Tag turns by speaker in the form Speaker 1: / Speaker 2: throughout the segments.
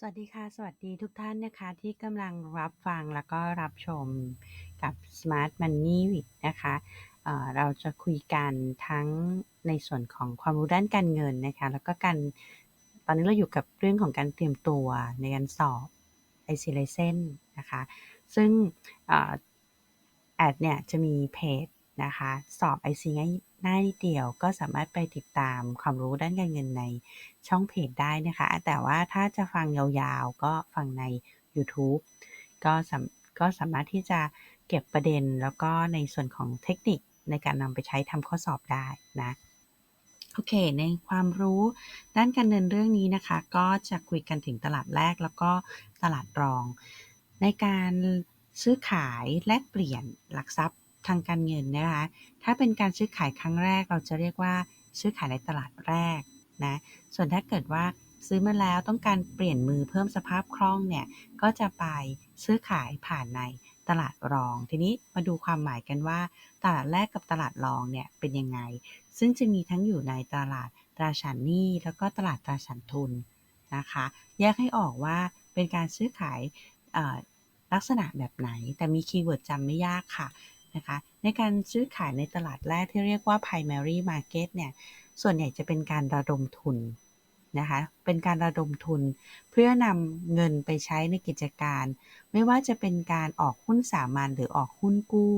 Speaker 1: สวัสดีค่ะ สวัสดีทุกท่านนะคะที่กำลังรับฟังแล้วก็รับชมกับ Smart Money Week นะคะเเราจะคุยกันทั้งในส่วนของความรู้ด้านการเงินนะคะ แล้วก็การตอนนี้เราอยู่กับเรื่องของการเตรียมตัวในการสอบ IC License นะคะ ซึ่งแอดเนี่ยจะมีเพจนะคะ สอบ IC ง่าย ง่านิดเดียว ก็สามารถไปติดตามความรู้ด้านการเงินในช่องเพจได้นะคะ แต่ว่าถ้าจะฟังยาวๆ ก็ฟังใน YouTube ก็สาก็สามารถที่จะเก็บประเด็นแล้วก็ในส่วนของเทคนิคในการนำไปใช้ทำข้อสอบได้นะโอเค ในความรู้ด้านการเงินเรื่องนี้นะคะ ก็จะคุยกันถึงตลาดแรกแล้วก็ตลาดรอง ในการซื้อขายแลกเปลี่ยนหลักทรัพย์ ทางการเงินนะคะ ถ้าเป็นการซื้อขายครั้งแรกเราจะเรียกว่าซื้อขายในตลาดแรกนะ ส่วนถ้าเกิดว่าซื้อมาแล้วต้องการเปลี่ยนมือเพิ่มสภาพคล่องเนี่ย ก็จะไปซื้อขายผ่านในตลาดรอง ทีนี้มาดูความหมายกันว่า ตลาดแรกกับตลาดรองเนี่ยเป็นยังไง ซึ่งจะมีทั้งอยู่ในตลาดตราสารหนี้แล้วก็ตลาดตราสารทุนนะคะ แยกให้ออกว่าเป็นการซื้อขายลักษณะแบบไหน แต่มีคีย์เวิร์ดจำไม่ยากค่ะ นะคะ ในการซื้อขายในตลาดแรกที่เรียกว่า primary market เนี่ย ส่วนใหญ่จะเป็นการระดมทุนนะคะ เป็นการระดมทุนเพื่อนำเงินไปใช้ในกิจการ ไม่ว่าจะเป็นการออกหุ้นสามัญหรือออกหุ้นกู้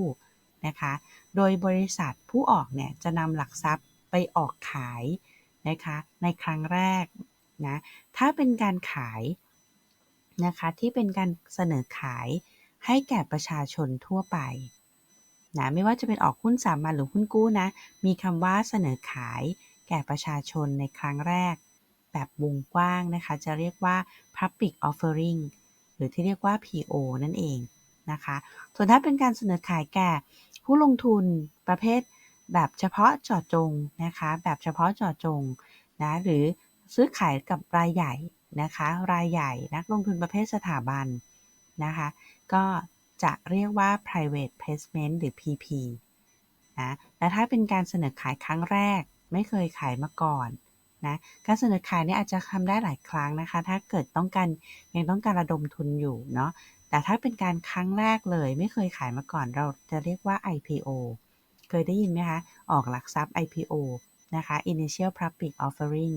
Speaker 1: นะคะ โดยบริษัทผู้ออกเนี่ยจะนำหลักทรัพย์ไปออกขายนะคะในครั้งแรกนะ ถ้าเป็นการขายนะคะที่เป็นการเสนอขายให้แก่ประชาชนทั่วไป นะไม่ว่าจะเป็นออกหุ้นสามัญหรือหุ้นกู้นะ มีคำว่าเสนอขายแก่ประชาชนในครั้งแรก แบบวงกว้างนะคะ จะเรียกว่า public offering หรือที่เรียกว่า PO นั่นเองนะคะส่วนถ้าเป็นการเสนอขายแก่ผู้ลงทุนประเภทแบบเฉพาะเจาะจงนะคะ แบบเฉพาะเจาะจงนะหรือซื้อขายกับรายใหญ่นะคะ รายใหญ่นักลงทุนประเภทสถาบันนะคะ ก็ จะเรียกว่า private placement หรือ PP นะ และถ้าเป็นการเสนอขายครั้งแรก ไม่เคยขายมาก่อนนะ การเสนอขายนี่อาจจะทำได้หลายครั้งนะคะ ถ้าเกิดต้องการยังต้องการระดมทุนอยู่เนาะ แต่ถ้าเป็นการครั้งแรกเลย ไม่เคยขายมาก่อน เราจะเรียกว่า IPO เคยได้ยินไหมคะ ออกหลักทรัพย์ IPO นะคะ Initial Public Offering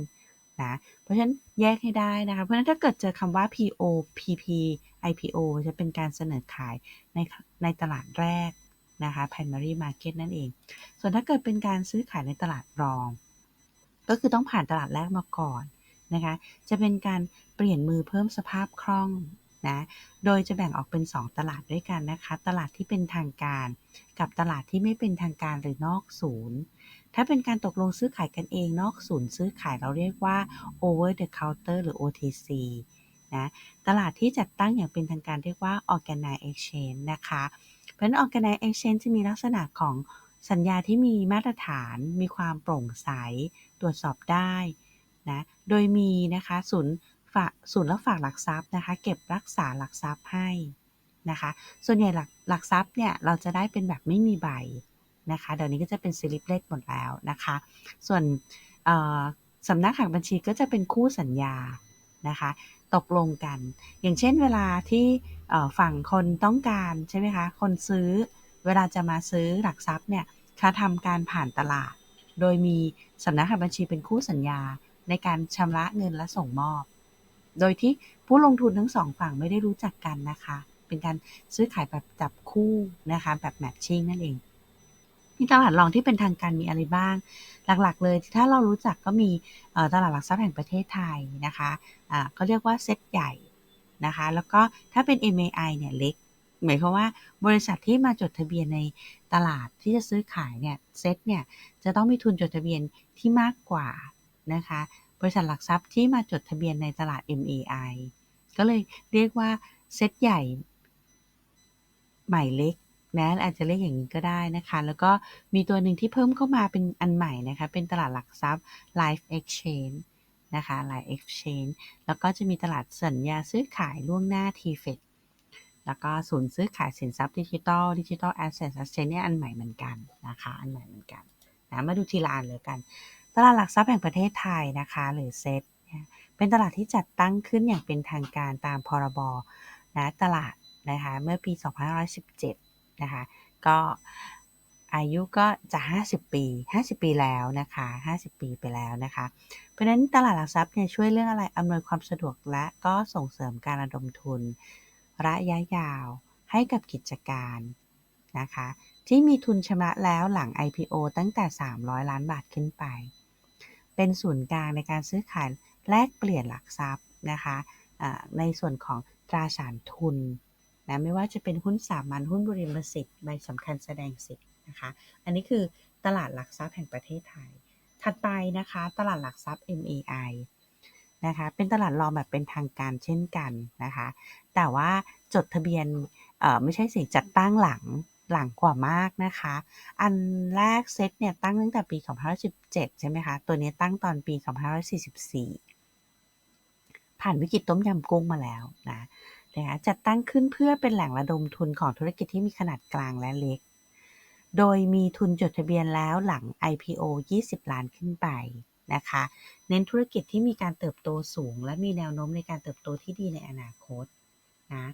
Speaker 1: นะ เพราะฉะนั้นแยกให้ได้นะคะ เพราะฉะนั้นถ้าเกิดเจอคำว่า PO PP IPO จะเป็นการเสนอขายในในตลาดแรกนะคะ primary market นั่นเอง ส่วนถ้าเกิดเป็นการซื้อขายในตลาดรอง ก็คือต้องผ่านตลาดแรกมาก่อนนะคะ จะเป็นการเปลี่ยนมือเพิ่มสภาพคล่องนะ โดยจะแบ่งออกเป็น 2 ตลาดด้วยกันนะคะ ตลาดที่เป็นทางการ กับตลาดที่ไม่เป็นทางการหรือนอกศูนย์ ถ้าเป็นการตกลงซื้อขายกันเองนอกศูนย์ซื้อขายเราเรียกว่า over the counter หรือ OTC นะ ตลาดที่จัดตั้งอย่างเป็นทางการเรียกว่า Organized Exchange นะคะ เพราะฉะนั้น Organized Exchange จะมีลักษณะของสัญญาที่มีมาตรฐาน มีความโปร่งใส ตรวจสอบได้นะ โดยมีนะคะศูนย์ฝากศูนย์รับฝากหลักทรัพย์นะคะ เก็บรักษาหลักทรัพย์ให้นะคะ ส่วนใหญ่หลักหลักทรัพย์เนี่ยเราจะได้เป็นแบบไม่มีใบนะคะ เดี๋ยวนี้ก็จะเป็นสลิปเลขหมดแล้วนะคะ ส่วนสำนักหักบัญชีก็จะเป็นคู่สัญญานะคะ ตกลงกัน อย่างเช่นเวลาที่ฝั่งคนต้องการใช่ไหมคะ คนซื้อ เวลาจะมาซื้อหลักทรัพย์เนี่ยเขาทำการผ่านตลาด โดยมีสำนักบัญชีเป็นคู่สัญญาในการชำระเงินและส่งมอบ โดยที่ผู้ลงทุนทั้งสองฝั่งไม่ได้รู้จักกันนะคะ เป็นการซื้อขายแบบจับคู่นะคะ แบบแมทชิ่งนั่นเองที่ตลาดรองที่เป็นทางการมีอะไรบ้าง หลักๆ เลยถ้าเรารู้จักก็มีตลาดหลักทรัพย์แห่งประเทศไทยนะคะ เขาเรียกว่าเซ็ตใหญ่นะคะ แล้วก็ถ้าเป็น MAI เนี่ยเล็ก หมายความว่าบริษัทที่มาจดทะเบียนในตลาดที่จะซื้อขายเนี่ยเซ็ตเนี่ยจะต้องมีทุนจดทะเบียนที่มากกว่านะคะ บริษัทหลักทรัพย์ที่มาจดทะเบียนในตลาด MAI ก็เลยเรียกว่าเซ็ตใหญ่ใหม่เล็กนะอาจจะเรียกอย่างนี้ก็ได้นะคะ แล้วก็มีตัวหนึ่งที่เพิ่มเข้ามาเป็นอันใหม่นะคะ เป็นตลาดหลักทรัพย์ Live Exchange นะคะ Live Exchange แล้วก็จะมีตลาดสัญญาซื้อขายล่วงหน้า TFET แล้วก็ศูนย์ซื้อขายสินทรัพย์ดิจิทัลดิจิทัลแอสเซทเชนเนี่ยอันใหม่เหมือนกันนะคะ อันใหม่เหมือนกันนะมาดูทีละอันเลยกัน ตลาดหลักทรัพย์แห่งประเทศไทยนะคะ หรือเซ็ตเป็นเป็นตลาดที่จัดตั้งขึ้นอย่างเป็นทางการตามพรบนะตลาดนะคะเมื่อปี 2517 นะคะก็ อายุก็จะ 50 ปี 50 ปีแล้วนะคะ 50 ปีไปแล้วนะคะ เพราะฉะนั้นตลาดหลักทรัพย์เนี่ยช่วยเรื่องอะไรอำนวยความสะดวกและก็ส่งเสริมการระดมทุน ระยะยาวให้กับกิจการนะคะ ที่มีทุนชำระแล้วหลัง IPO ตั้งแต่ 300 ล้านบาทขึ้นไป เป็นศูนย์กลางในการซื้อขายแลกเปลี่ยนหลักทรัพย์นะคะในส่วนของตราสารทุนนะไม่ว่าจะเป็นหุ้นสามัญหุ้นบริมสิทธิ์ใบสำคัญแสดงสิทธิ์ นะคะ อันนี้คือตลาดหลักทรัพย์แห่งประเทศไทย ถัดไปนะคะ ตลาดหลักทรัพย์ MAI นะคะ เป็นตลาดรองแบบเป็นทางการเช่นกันนะคะ แต่ว่าจดทะเบียนไม่ใช่สิจัดตั้งหลังหลังกว่ามากนะคะ อันแรกเซตเนี่ยตั้งตั้งแต่ปี2017 ใช่ไหมคะ ตัวนี้ตั้งตอนปี 2544 ผ่านวิกฤตต้มยำกุ้งมาแล้วนะนะคะจัดตั้งขึ้นเพื่อเป็นแหล่งระดมทุนของธุรกิจที่มีขนาดกลางและเล็ก โดยมีทุนจดทะเบียนแล้วหลัง IPO 20 ล้านขึ้นไปนะคะ เน้นธุรกิจที่มีการเติบโตสูง และมีแนวโน้มในการเติบโตที่ดีในอนาคตนะ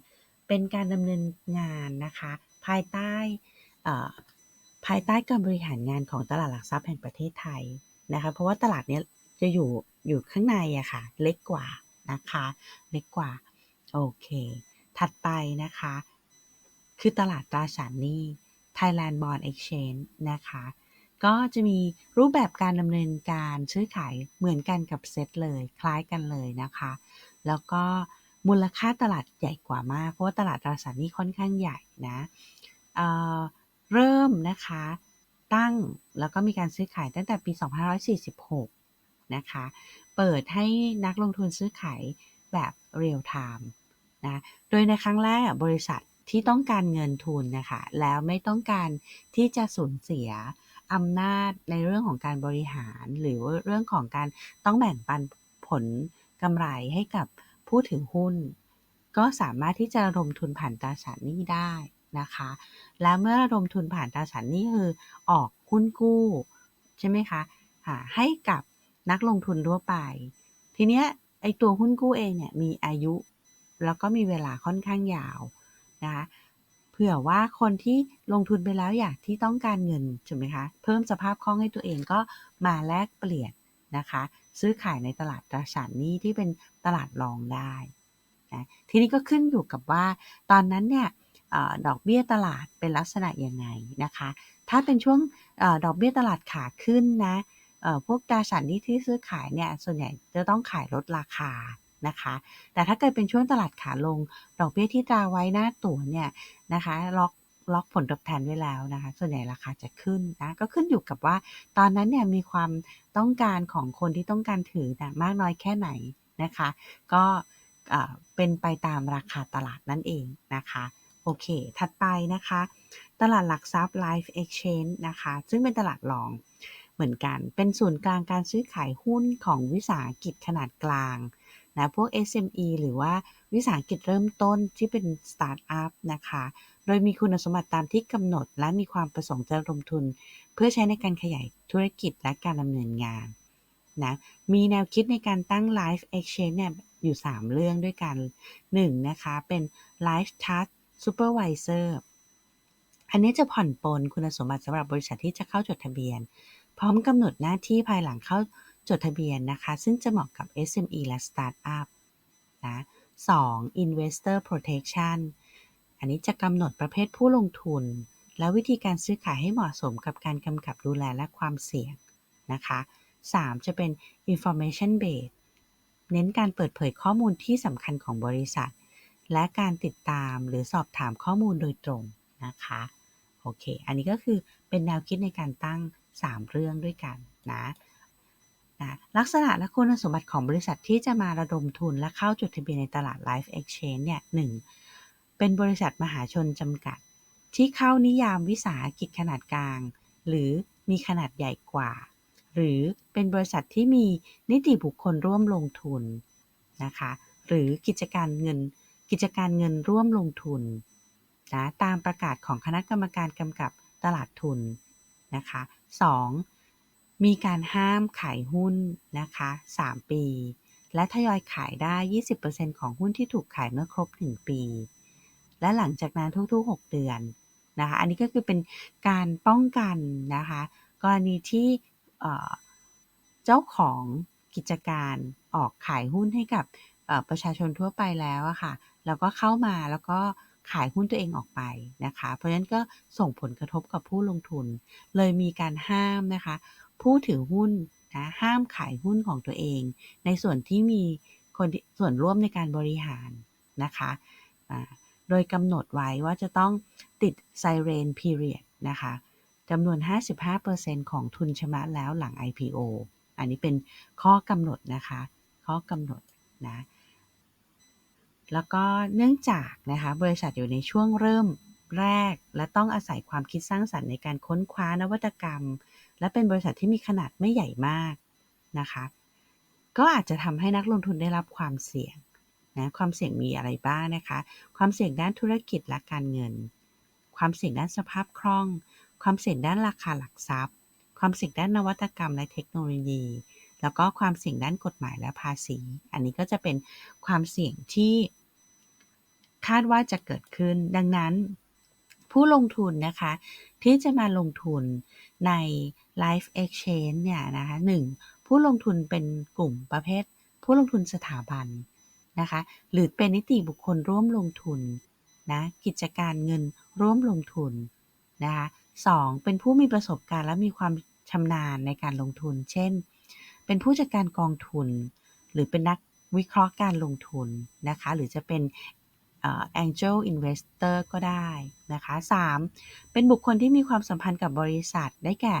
Speaker 1: เป็นการดำเนินงานนะคะ ภายใต้ภายใต้การบริหารงานของตลาดหลักทรัพย์แห่งประเทศไทยนะคะ เพราะว่าตลาดนี้จะอยู่อยู่ข้างในอะค่ะ เล็กกว่านะคะ เล็กกว่า โอเค ถัดไปนะคะ คือตลาดตราสารหนี้ Thailand Bond Exchange นะคะ ก็จะมีรูปแบบการดำเนินการซื้อขายเหมือนกันกับเซตเลยคล้ายกันเลยนะคะ แล้วก็มูลค่าตลาดใหญ่กว่ามาก เพราะว่าตลาดตราสารนี้ค่อนข้างใหญ่นะเเริ่มนะคะตั้งแล้วก็มีการซื้อขายตั้งแต่ปี 2546 นะคะ เปิดให้นักลงทุนซื้อขายแบบเรียลไทม์นะ โดยในครั้งแรกบริษัท ที่ต้องการเงินทุนนะคะแล้วไม่ต้องการที่จะสูญเสียอำนาจในเรื่องของการบริหาร หรือว่าเรื่องของการต้องแบ่งปันผลกำไรให้กับผู้ถือหุ้น ก็สามารถที่จะระดมทุนผ่านตราสารหนี้ได้นะคะ และเมื่อระดมทุนผ่านตราสารหนี้คือออกหุ้นกู้ใช่ไหมคะให้กับนักลงทุนทั่วไป ทีเนี้ยไอตัวหุ้นกู้เองเนี่ยมีอายุ แล้วก็มีเวลาค่อนข้างยาว นะคะเผื่อว่าคนที่ลงทุนไปแล้วอยากที่ต้องการเงินใช่ไหมคะเพิ่มสภาพคล่องให้ตัวเองก็มาแลกเปลี่ยนนะคะ ซื้อขายในตลาดตราสารหนี้ที่เป็นตลาดรองได้นะทีนี้ก็ขึ้นอยู่กับว่า ตอนนั้นเนี่ยดอกเบี้ยตลาดเป็นลักษณะยังไงนะคะ ถ้าเป็นช่วงอดอกเบี้ยตลาดขาขึ้นนะพวกตราสารหนี้ที่ซื้อขายเนี่ยส่วนใหญ่จะต้องขายลดราคา นะคะ แต่ถ้าเกิดเป็นช่วงตลาดขาลง ดอกเบี้ยที่ตราไว้หน้าตั๋วเนี่ยนะคะล็อกล็อกผลตอบแทนไว้แล้วนะคะ ส่วนใหญ่ราคาจะขึ้นนะ ก็ขึ้นอยู่กับว่า ตอนนั้นเนี่ยมีความต้องการของคนที่ต้องการถือนะมากน้อยแค่ไหนนะคะ ก็เป็นไปตามราคาตลาดนั่นเองนะคะ โอเค ถัดไปนะคะ ตลาดหลักทรัพย์ Life Exchange นะคะ ซึ่งเป็นตลาดรองเหมือนกัน เป็นศูนย์กลางการซื้อขายหุ้นของวิสาหกิจขนาดกลาง นะพวก SME หรือว่าวิสาหกิจเริ่มต้นที่เป็นสตาร์ทอัพนะคะ โดยมีคุณสมบัติตามที่กำหนด และมีความประสงค์จะลงทุน เพื่อใช้ในการขยายธุรกิจและการดำเนินงานนะมีแนวคิดในการตั้ง Life Exchange เนี่ยอยู่ 3 เรื่องด้วยกัน 1. นะคะเป็น Life Trust Supervisor อันนี้จะผ่อนปลนคุณสมบัติสำหรับบริษัทที่จะเข้าจดทะเบียน พร้อมกำหนดหน้าที่ภายหลังเข้า จดทะเบียนนะคะ ซึ่งจะเหมาะกับ SME และ Startup นะ 2. Investor Protection อันนี้จะกำหนดประเภทผู้ลงทุน และวิธีการซื้อขายให้เหมาะสมกับการกำกับดูแลและความเสี่ยงนะคะ 3. จะเป็น Information base เน้นการเปิดเผยข้อมูลที่สำคัญของบริษัท และการติดตามหรือสอบถามข้อมูลโดยตรงนะคะโอเค อันนี้ก็คือเป็นแนวคิดในการตั้ง 3 เรื่องด้วยกันนะ นะลักษณะและคุณสมบัติของบริษัทที่จะมาระดมทุนและเข้าจดทะเบียนในตลาด Life Exchange เนี่ยหนึ่งเป็นบริษัทมหาชนจำกัด ที่เข้านิยามวิสาหกิจขนาดกลาง หรือมีขนาดใหญ่กว่า หรือเป็นบริษัทที่มีนิติบุคคลร่วมลงทุนนะคะหรือกิจการเงินกิจการเงินร่วมลงทุนนะตามประกาศของคณะกรรมการกำกับตลาดทุนนะคะ 2. มีการห้ามขายหุ้นนะคะ 3 ปี และทยอยขายได้ 20%ของหุ้นที่ถูกขายเมื่อครบ 1 ปี และหลังจากนั้นทุกๆ 6 เดือนนะคะ อันนี้ก็คือเป็นการป้องกันนะคะ กรณีที่เจ้าของกิจการออกขายหุ้นให้กับประชาชนทั่วไปแล้วอะค่ะ แล้วก็เข้ามาแล้วก็ขายหุ้นตัวเองออกไปนะคะ เพราะฉะนั้นก็ส่งผลกระทบกับผู้ลงทุน เลยมีการห้ามนะคะ ผู้ถือหุ้นนะห้ามขายหุ้นของตัวเอง ในส่วนที่มีคนส่วนร่วมในการบริหารนะคะโดยกำหนดไว้ว่าจะต้องติดไซเรนพีเรียดนะคะจำนวน 55%ของทุนชำระแล้วหลัง IPO อันนี้เป็นข้อกำหนดนะคะ ข้อกำหนดนะแล้วก็เนื่องจากนะคะบริษัทอยู่ในช่วงเริ่มแรก และต้องอาศัยความคิดสร้างสรรค์ในการค้นคว้านวัตกรรม และเป็นบริษัทที่มีขนาดไม่ใหญ่มากนะคะ ก็อาจจะทำให้นักลงทุนได้รับความเสี่ยงนะความเสี่ยงมีอะไรบ้างนะคะ ความเสี่ยงด้านธุรกิจและการเงิน ความเสี่ยงด้านสภาพคล่อง ความเสี่ยงด้านราคาหลักทรัพย์ ความเสี่ยงด้านนวัตกรรมและเทคโนโลยี แล้วก็ความเสี่ยงด้านกฎหมายและภาษี อันนี้ก็จะเป็นความเสี่ยงที่คาดว่าจะเกิดขึ้น ดังนั้นผู้ลงทุนนะคะ ที่จะมาลงทุนใน Life Exchange เนี่ยนะคะหนึ่งผู้ลงทุนเป็นกลุ่มประเภท ผู้ลงทุนสถาบันนะคะหรือเป็นนิติบุคคลร่วมลงทุนนะกิจการเงินร่วมลงทุนนะคะสองเป็นผู้มีประสบการณ์และมีความชำนาญในการลงทุน เช่น เป็นผู้จัดการกองทุน หรือเป็นนักวิเคราะห์การลงทุนนะคะหรือจะเป็น angel investor ก็ได้นะคะ 3. เป็นบุคคลที่มีความสัมพันธ์กับบริษัท ได้แก่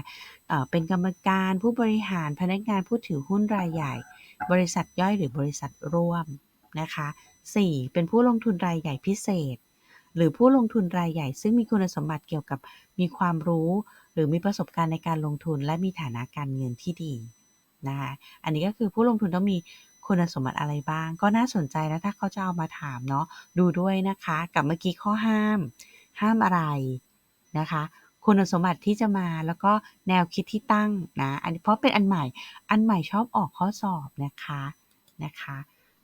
Speaker 1: เป็นกรรมการผู้บริหารพนักงานผู้ถือหุ้นรายใหญ่ บริษัทย่อยหรือบริษัทร่วมนะคะ 4. เป็นผู้ลงทุนรายใหญ่พิเศษ หรือผู้ลงทุนรายใหญ่ ซึ่งมีคุณสมบัติเกี่ยวกับมีความรู้ หรือมีประสบการณ์ในการลงทุน และมีฐานะการเงินที่ดีนะคะ อันนี้ก็คือผู้ลงทุนต้องมี คุณสมบัติอะไรบ้าง ก็น่าสนใจนะถ้าเขาจะเอามาถามเนาะดูด้วยนะคะ กับเมื่อกี้ข้อห้าม ห้ามอะไรนะคะ คุณสมบัติที่จะมาแล้วก็แนวคิดที่ตั้งนะอันนี้เพราะเป็นอันใหม่ อันใหม่ชอบออกข้อสอบนะคะนะคะ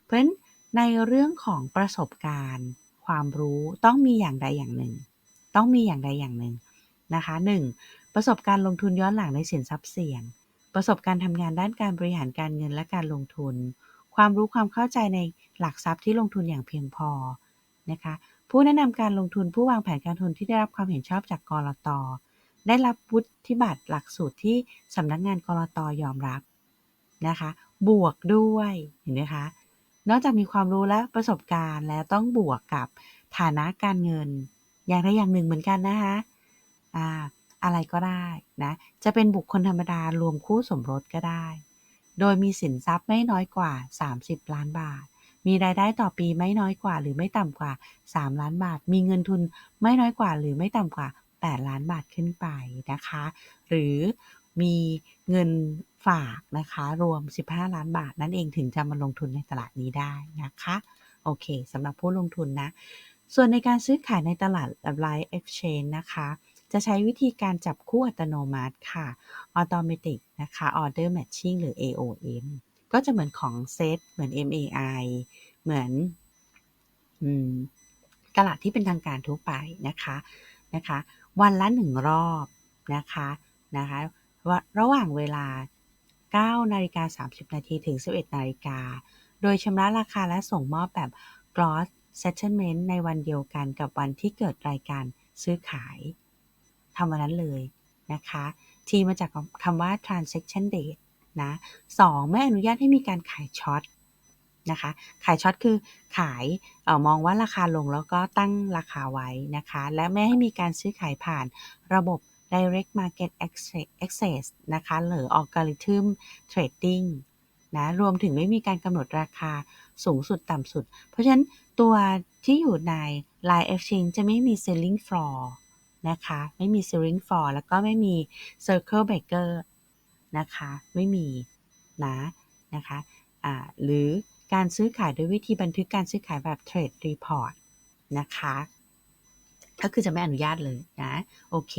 Speaker 1: เพราะฉะนั้นในเรื่องของประสบการณ์ ความรู้ต้องมีอย่างใดอย่างหนึ่ง ต้องมีอย่างใดอย่างหนึ่งนะคะ 1. ประสบการณ์ลงทุนย้อนหลังในสินทรัพย์เสี่ยง ประสบการณ์ทำงานด้านการบริหารการเงินและการลงทุน ความรู้ความเข้าใจในหลักทรัพย์ที่ลงทุนอย่างเพียงพอนะคะผู้แนะนำการลงทุนผู้วางแผนการทุนที่ได้รับความเห็นชอบจากกรตได้รับวุฒิบัตรหลักสูตรที่สำนักงานกรตยอมรับนะคะ บวกด้วยเห็นไหมคะนอกจากมีความรู้และประสบการณ์แล้วต้องบวกกับฐานะการเงิน อย่างใดอย่างหนึ่งเหมือนกันนะคะอ่าอะไรก็ได้นะจะเป็นบุคคลธรรมดารวมคู่สมรสก็ได้ โดยมีสินทรัพย์ไม่น้อยกว่า 30 ล้านบาท มีรายได้ต่อปีไม่น้อยกว่าหรือไม่ต่ำกว่า 3 ล้านบาท มีเงินทุนไม่น้อยกว่าหรือไม่ต่ำกว่า 8 ล้านบาทขึ้นไปนะคะ หรือมีเงินฝากนะคะ รวม 15 ล้านบาท นั่นเองถึงจะมาลงทุนในตลาดนี้ได้นะคะ โอเคสำหรับผู้ลงทุนนะ ส่วนในการซื้อขายในตลาด Live Exchange นะคะ จะใช้วิธีการจับคู่อัตโนมัติค่ะ Automatic นะคะ Order Matching หรือ AOM ก็จะเหมือนของเซตเหมือน MAI เหมือนตลาดที่เป็นทางการทั่วไปนะคะนะคะ วันละหนึ่งรอบนะคะนะคะระหว่างเวลา 9 นาฬิกา 30 นาทีถึง 11 นาฬิกา โดยชำระราคาและส่งมอบแบบ gross settlement ในวันเดียวกันกับวันที่เกิดรายการซื้อขาย ทำวันนั้นเลยนะคะทีมาจากคำว่า transaction date นะสองไม่อนุญาตให้มีการขายช็อตนะคะ ขายช็อตคือขายเออมองว่าราคาลงแล้วก็ตั้งราคาไว้นะคะ และไม่ให้มีการซื้อขายผ่านระบบ direct market access นะคะ หรือ algorithm trading นะรวมถึงไม่มีการกำหนดราคาสูงสุดต่ำสุด เพราะฉะนั้นตัวที่อยู่ใน Line Exchange จะไม่มี selling floor นะคะ ไม่มี selling floor แล้วก็ไม่มี circle breaker นะคะ ไม่มีนะนะคะะหรือการซื้อขายด้วยวิธีบันทึกการซื้อขายแบบ trade report นะคะ ก็คือจะไม่อนุญาตเลยนะ โอเค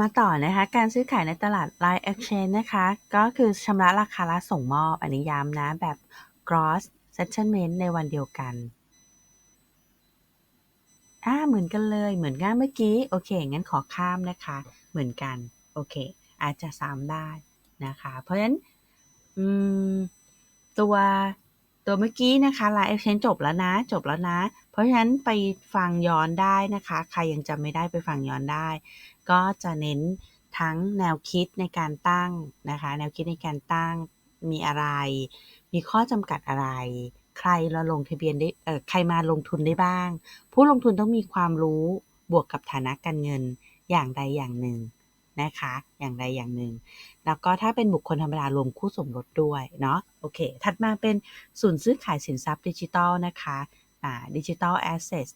Speaker 1: มาต่อนะคะ การซื้อขายในตลาด Line Exchange นะคะ ก็คือชำระราคาและส่งมอบ อันนี้ย้ำนะ แบบ gross settlement ในวันเดียวกัน อ่าเหมือนกันเลยเหมือนกันเมื่อกี้โอเคงั้นขอข้ามนะคะ เหมือนกันโอเค อาจจะซ้ำได้นะคะ เพราะฉะนั้นตัวตัวเมื่อกี้นะคะ Line Exchange จบแล้วนะ จบแล้วนะ เพราะฉะนั้นไปฟังย้อนได้นะคะ ใครยังจำไม่ได้ไปฟังย้อนได้ ก็จะเน้นทั้งแนวคิดในการตั้งนะคะ แนวคิดในการตั้งมีอะไร มีข้อจำกัดอะไร ใครเราลงทะเบียนได้เอ่อใครมาลงทุนได้บ้าง ผู้ลงทุนต้องมีความรู้บวกกับฐานะการเงินอย่างใดอย่างหนึ่งนะคะ อย่างใดอย่างหนึ่ง แล้วก็ถ้าเป็นบุคคลธรรมดารวมคู่สมรสด้วยเนาะโอเค ถัดมาเป็นศูนย์ซื้อขายสินทรัพย์ดิจิทัลนะคะอ่า Digital Asset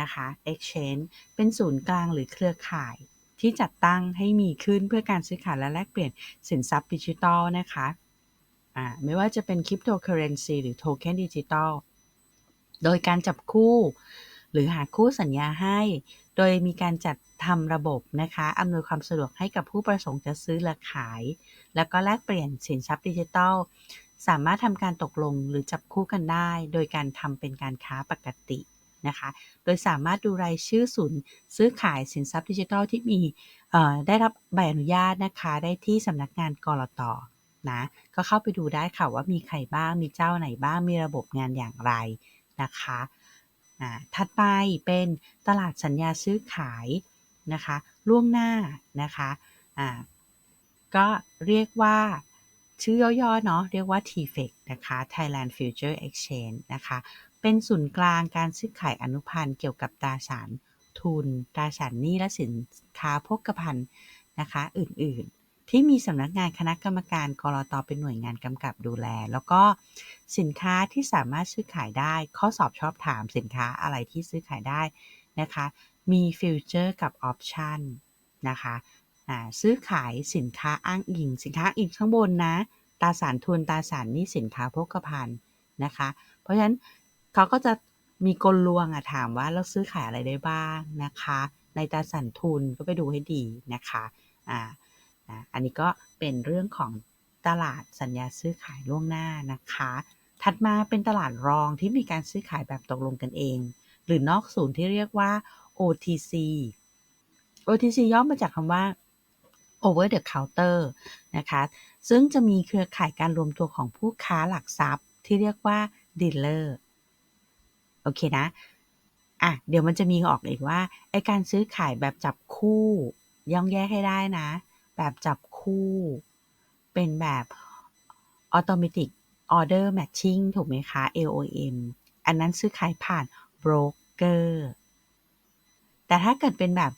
Speaker 1: นะคะ Exchange เป็นศูนย์กลางหรือเครือข่ายที่จัดตั้งให้มีขึ้นเพื่อการซื้อขายและแลกเปลี่ยนสินทรัพย์ดิจิทัลนะคะ อ่าไม่ว่าจะเป็นคริปโตเคอเรนซีหรือโทเค็นดิจิทัลโดยการจับคู่ หรือหาคู่สัญญาให้ โดยมีการจัดทำระบบนะคะอำนวยความสะดวกให้กับผู้ประสงค์จะซื้อและขาย แล้วก็แลกเปลี่ยนสินทรัพย์ดิจิทัล สามารถทำการตกลงหรือจับคู่กันได้ โดยการทำเป็นการค้าปกตินะคะ โดยสามารถดูรายชื่อศูนย์ซื้อขายสินทรัพย์ดิจิทัลที่มีได้รับใบอนุญาตนะคะ ได้ที่สำนักงานกรต นะ ก็เข้าไปดูได้ค่ะว่ามีใครบ้าง มีเจ้าไหนบ้าง มีระบบงานอย่างไรนะคะถัดไปเป็นตลาดสัญญาซื้อขายนะคะล่วงหน้านะคะก็เรียกว่าชื่อย่อๆเนาะเรียกว่า TFEC นะคะ Thailand Future Exchange นะคะ เป็นศูนย์กลางการซื้อขายอนุพันธ์เกี่ยวกับตราสารทุน ตราสารหนี้และสินค้าโภคภัณฑ์นะคะ อื่นๆ ที่มีสำนักงานคณะกรรมการกรอตเป็นหน่วยงานกำกับดูแล แล้วก็สินค้าที่สามารถซื้อขายได้ ข้อสอบชอบถามสินค้าอะไรที่ซื้อขายได้นะคะ มีฟิวเจอร์กับออปชันนะคะซื้อขายสินค้าอ้างอิง สินค้าอิงข้างบนนะตราสารทุนตราสารนี้สินค้าโภคภัณฑ์นะคะ เพราะฉะนั้นเขาก็จะมีกลลวงอะถามว่าเราซื้อขายอะไรได้บ้างนะคะ ในตราสารทุนก็ไปดูให้ดีนะคะ อ่า อันนี้ก็เป็นเรื่องของตลาดสัญญาซื้อขายล่วงหน้านะคะ ถัดมาเป็นตลาดรองที่มีการซื้อขายแบบตกลงกันเอง หรือนอกศูนย์ที่เรียกว่า OTC OTC ย่อมาจากคำว่า over the counter นะคะ ซึ่งจะมีเครือข่ายการรวมตัวของผู้ค้าหลักทรัพย์ที่เรียกว่า dealer โอเคนะ อะ เดี๋ยวมันจะมีออกอีกว่าไอการซื้อขายแบบจับคู่ย่องแยกให้ได้นะ แบบจับคู่ เป็นแบบ automatic order matching ถูกไหมคะ AOM อันนั้นซื้อขายผ่าน broker แต่ถ้าเกิดเป็นแบบ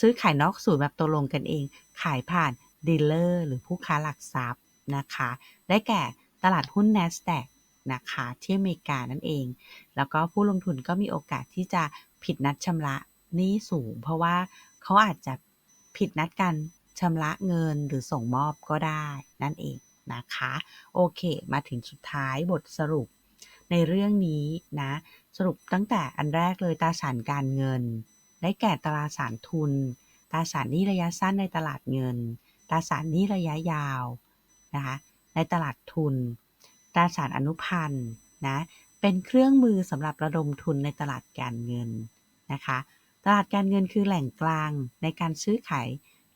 Speaker 1: ซื้อขายนอกศูนย์แบบตกลงกันเอง ขายผ่านดีลเลอร์หรือผู้ค้าหลักทรัพย์นะคะ ได้แก่ตลาดหุ้น NASDAQ นะคะที่อเมริกานั่นเอง แล้วก็ผู้ลงทุนก็มีโอกาสที่จะผิดนัดชำระหนี้สูง เพราะว่าเขาอาจจะผิดนัดกัน ชำระเงินหรือส่งมอบก็ได้นั่นเองนะคะ โอเค มาถึงสุดท้ายบทสรุป ในเรื่องนี้นะ สรุปตั้งแต่อันแรกเลยตราสารการเงิน ได้แก่ตราสารทุน ตราสารหนี้ระยะสั้นในตลาดเงิน ตราสารหนี้ระยะยาวนะคะในตลาดทุน ตราสารอนุพันธ์นะเป็นเครื่องมือสำหรับระดมทุนในตลาดการเงินนะคะ ตลาดการเงินคือแหล่งกลางในการซื้อขาย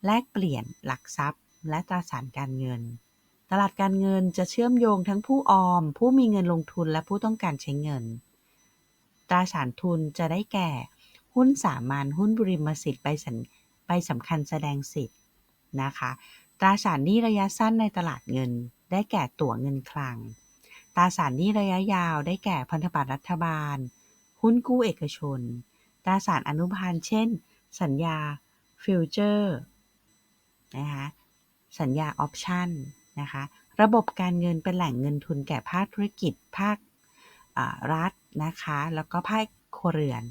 Speaker 1: แลกเปลี่ยน หลักทรัพย์ และตราสารการเงิน ตลาดการเงินจะเชื่อมโยงทั้งผู้ออม ผู้มีเงินลงทุนและผู้ต้องการใช้เงิน ตราสารทุนจะได้แก่ หุ้นสามัญหุ้นบริมสิทธิ์ใบสัญใบสำคัญแสดงสิทธิ์นะคะ ตราสารหนี้ระยะสั้นในตลาดเงิน ได้แก่ตั๋วเงินคลัง ตราสารหนี้ระยะยาว ได้แก่พันธบัตรรัฐบาล หุ้นกู้เอกชน ตราสารอนุพันธ์เช่น สัญญาฟิวเจอร์ นะคะสัญญาออปชันนะคะระบบการเงินเป็นแหล่งเงินทุนแก่ภาคธุรกิจภาครัฐนะคะแล้วก็ภาคครัวเรือน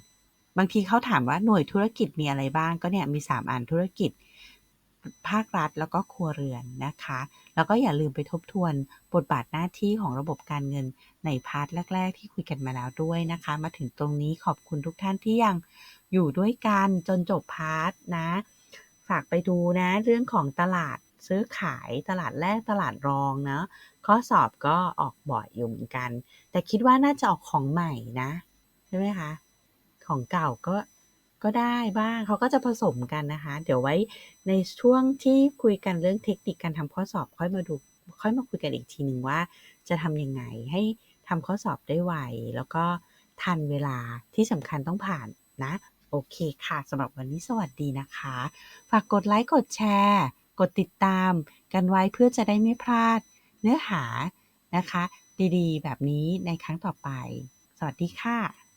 Speaker 1: บางทีเขาถามว่าหน่วยธุรกิจมีอะไรบ้างก็เนี่ยมี 3 อันธุรกิจ ภาครัฐแล้วก็ครัวเรือนนะคะ แล้วก็อย่าลืมไปทบทวนบทบาทหน้าที่ของระบบการเงินในพาร์ทแรก ๆ ที่คุยกันมาแล้วด้วยนะคะ มาถึงตรงนี้ขอบคุณทุกท่านที่ยังอยู่ด้วยกันจนจบพาร์ทนะ ฝากไปดูนะเรื่องของตลาดซื้อขายตลาดแรกตลาดรองเนาะข้อสอบก็ออกบ่อยอยู่เหมือนกัน แต่คิดว่าน่าจะออกของใหม่นะใช่ไหมคะของเก่าก็ก็ได้บ้างเขาก็จะผสมกันนะคะ เดี๋ยวไว้ในช่วงที่คุยกันเรื่องเทคนิคการทำข้อสอบค่อยมาดูค่อยมาคุยกันอีกทีหนึ่งว่า จะทำยังไงให้ทำข้อสอบได้ไวแล้วก็ทันเวลาที่สำคัญต้องผ่านนะ โอเคค่ะสำหรับวันนี้สวัสดีนะคะ ฝากกดไลค์ กดแชร์ กดติดตามกันไว้เพื่อจะได้ไม่พลาดเนื้อหานะคะ ดีๆ แบบนี้ในครั้งต่อไป สวัสดีค่ะ